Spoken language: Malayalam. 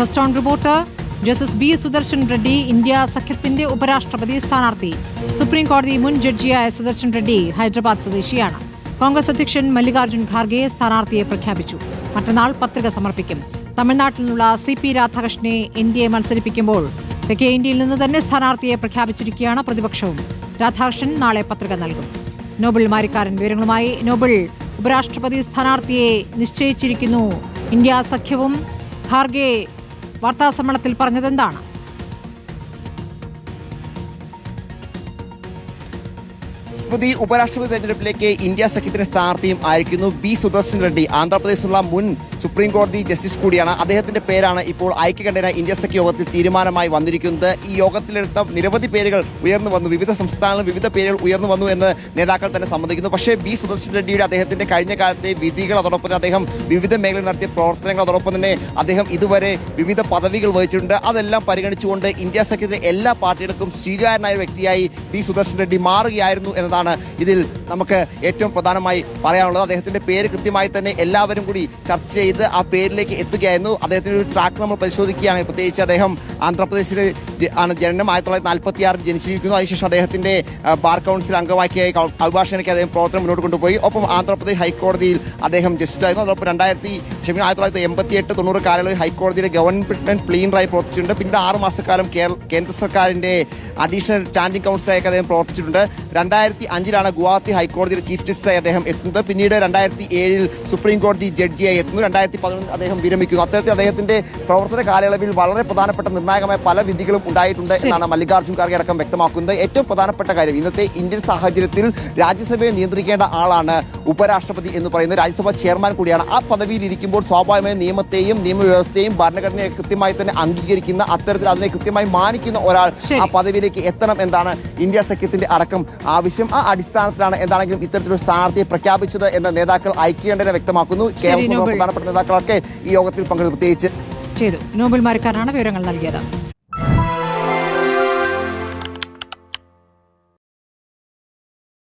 First on report. Justice B Sudarshan Reddy India സഖ്യത്തിന്റെ ഉപരാഷ്ട്രപതി സ്ഥാനാർത്ഥി. സുപ്രീം കോടതി മുൻ ജഡ്ജിയായ സുദർശൻ റെഡ്ഡി ഹൈദരാബാദ് സ്വദേശിയാണ്. കോൺഗ്രസ് അധ്യക്ഷൻ മല്ലികാർജുൻ ഖാർഗെ സ്ഥാനാർത്ഥിയെ പ്രഖ്യാപിച്ചു. മറ്റന്നാൾ പത്രിക സമർപ്പിക്കും. തമിഴ്നാട്ടിൽ നിന്നുള്ള സി പി രാധാകൃഷ്ണനെ എൻ ഡി എ മത്സരിപ്പിക്കുമ്പോൾ തെക്കേ ഇന്ത്യയിൽ നിന്ന് തന്നെ സ്ഥാനാർത്ഥിയെ പ്രഖ്യാപിച്ചിരിക്കുകയാണ് പ്രതിപക്ഷവും. രാധാകൃഷ്ണൻ നാളെ പത്രിക നൽകും. നോബിൾ മാരിക്കാരൻ വിവരങ്ങളുമായി നോബിൾ ഉപരാഷ്ട്രപതി സ്ഥാനാർത്ഥിയെ നിശ്ചയിച്ചിരിക്കുന്നു. ഇന്ത്യ സഖ്യവും ഖാർഗെ വാർത്താസമ്മേളനത്തിൽ പറഞ്ഞതെന്താണ്? സ്മൃതി ഉപരാഷ്ട്രപതി തെരഞ്ഞെടുപ്പിലേക്ക് ഇന്ത്യ സഖ്യത്തിന്റെ സ്ഥാനാർത്ഥിയും ആയിരിക്കുന്നു ബി സുദർശൻ റെഡ്ഡി. ആന്ധ്രാപ്രദേശിലുള്ള മുൻ സുപ്രീം കോടതി ജസ്റ്റിസ് കൂടിയാണ്. അദ്ദേഹത്തിന്റെ പേരാണ് ഇപ്പോൾ ഐക്യകണ്ഠേന ഇന്ത്യ സഖ്യ യോഗത്തിൽ തീരുമാനമായി വന്നിരിക്കുന്നത്. ഈ യോഗത്തിലെടുത്ത നിരവധി പേരുകൾ ഉയർന്നു വന്നു. വിവിധ സംസ്ഥാനങ്ങളിൽ വിവിധ പേരുകൾ ഉയർന്നു വന്നു എന്ന് നേതാക്കൾ തന്നെ സമ്മതിക്കുന്നു. പക്ഷേ ബി സുദർശൻ റെഡ്ഡിയുടെ അദ്ദേഹത്തിന്റെ കഴിഞ്ഞ കാലത്തെ വിധികൾ അതോടൊപ്പം അദ്ദേഹം വിവിധ മേഖലയിൽ നടത്തിയ പ്രവർത്തനങ്ങൾ അതോടൊപ്പം തന്നെ അദ്ദേഹം ഇതുവരെ വിവിധ പദവികൾ വഹിച്ചിട്ടുണ്ട്. അതെല്ലാം പരിഗണിച്ചുകൊണ്ട് ഇന്ത്യ സഖ്യത്തിലെ എല്ലാ പാർട്ടികൾക്കും സ്വീകാരനായ വ്യക്തിയായി ബി സുദർശൻ റെഡ്ഡി മാറുകയായിരുന്നു എന്നതാണ് ഇതിൽ നമുക്ക് ഏറ്റവും പ്രധാനമായി പറയാനുള്ളത്. അദ്ദേഹത്തിന്റെ പേര് കൃത്യമായി തന്നെ എല്ലാവരും കൂടി ചർച്ച ചെയ്ത് ആ പേരിലേക്ക് എത്തുകയായിരുന്നു. അദ്ദേഹത്തിന്റെ ഒരു ട്രാക്ക് നമ്മൾ പരിശോധിക്കുകയാണ്. പ്രത്യേകിച്ച് അദ്ദേഹം ആന്ധ്രാപ്രദേശിലെ ആണ് ജനനം. ആയിരത്തി തൊള്ളായിരത്തി നാൽപ്പത്തി ആറിൽ ജനിച്ചിരിക്കുന്നു. അതിനുശേഷം അദ്ദേഹത്തിന്റെ ബാർ കൗൺസിൽ അംഗമാക്കിയായി കൗ- അഭിഭാഷകനൊക്കെ അദ്ദേഹം പ്രവർത്തനം മുന്നോട്ട് കൊണ്ടുപോയി. ഒപ്പം ആന്ധ്രാപ്രദേശ് ഹൈക്കോടതിയിൽ അദ്ദേഹം ജസ്റ്റിസ് ആയിരുന്നു അതോടൊപ്പം രണ്ടായിരത്തി ക്ഷമിക്കണം ആയിരത്തി തൊള്ളായിരത്തി എൺപത്തി എട്ട് തൊണ്ണൂറ് കാലങ്ങളിൽ ഹൈക്കോടതിയുടെ ഗവൺമെന്റ് പ്ലീനറായി പ്രവർത്തിച്ചിട്ടുണ്ട്. പിന്നീട് ആറ് മാസക്കാലം കേരള കേന്ദ്ര സർക്കാരിന്റെ അഡീഷണൽ സ്റ്റാൻഡിംഗ് കൗൺസിലായി അദ്ദേഹം പ്രവർത്തിച്ചിട്ടുണ്ട്. രണ്ടായിരത്തി അഞ്ചിലാണ് ഗുവാഹത്തി ഹൈക്കോടതിയുടെ ചീഫ് ജസ്റ്റിസായി അദ്ദേഹം എത്തുന്നത്. പിന്നീട് രണ്ടായിരത്തി ഏഴിൽ സുപ്രീം കോടതി ജഡ്ജിയായി എത്തുന്നു. രണ്ടായിരത്തി പതിനൊന്നിൽ അദ്ദേഹം വിരമിക്കുന്നു. അത്തരത്തിൽ അദ്ദേഹത്തിന്റെ പ്രവർത്തന കാലയളവിൽ വളരെ പ്രധാനപ്പെട്ട നിർണായകമായ പല വിധികളും ഉണ്ടായിട്ടുണ്ട് എന്നാണ് മല്ലികാർജുൻ ഖാർഗെ അടക്കം വ്യക്തമാക്കുന്നത്. ഏറ്റവും പ്രധാനപ്പെട്ട കാര്യം ഇന്നത്തെ ഇന്ത്യൻ സാഹചര്യത്തിൽ രാജ്യസഭയെ നിയന്ത്രിക്കേണ്ട ആളാണ് ഉപരാഷ്ട്രപതി എന്ന് പറയുന്നത്. രാജ്യസഭാ ചെയർമാൻ കൂടിയാണ് ആ പദവിയിൽ ഇരിക്കുമ്പോൾ സ്വാഭാവികമായും നിയമത്തെയും നിയമവ്യവസ്ഥയും ഭരണഘടനയെ കൃത്യമായി തന്നെ അംഗീകരിക്കുന്ന അത്തരത്തിൽ അതിനെ കൃത്യമായി മാനിക്കുന്ന ഒരാൾ ആ പദവിയിലേക്ക് എത്തണം എന്നാണ് ഇന്ത്യ സഖ്യത്തിന്റെ അടക്കം ആവശ്യം. ആ അടിസ്ഥാനത്തിലാണ് എന്താണെങ്കിലും ഇത്തരത്തിലൊരു സ്ഥാനാർത്ഥിയെ പ്രഖ്യാപിച്ചത് എന്ന് നേതാക്കൾ ഐക്യകണ്ഠനെ വ്യക്തമാക്കുന്നു. കേരളത്തിലുള്ള. പ്രധാനപ്പെട്ട നേതാക്കളൊക്കെ ഈ യോഗത്തിൽ പങ്കെടുത്തു. പ്രത്യേകിച്ച് ചെയ്തു. നോബൽ മാരിക്കാരനാണ് വിവരങ്ങൾ നൽകിയത്.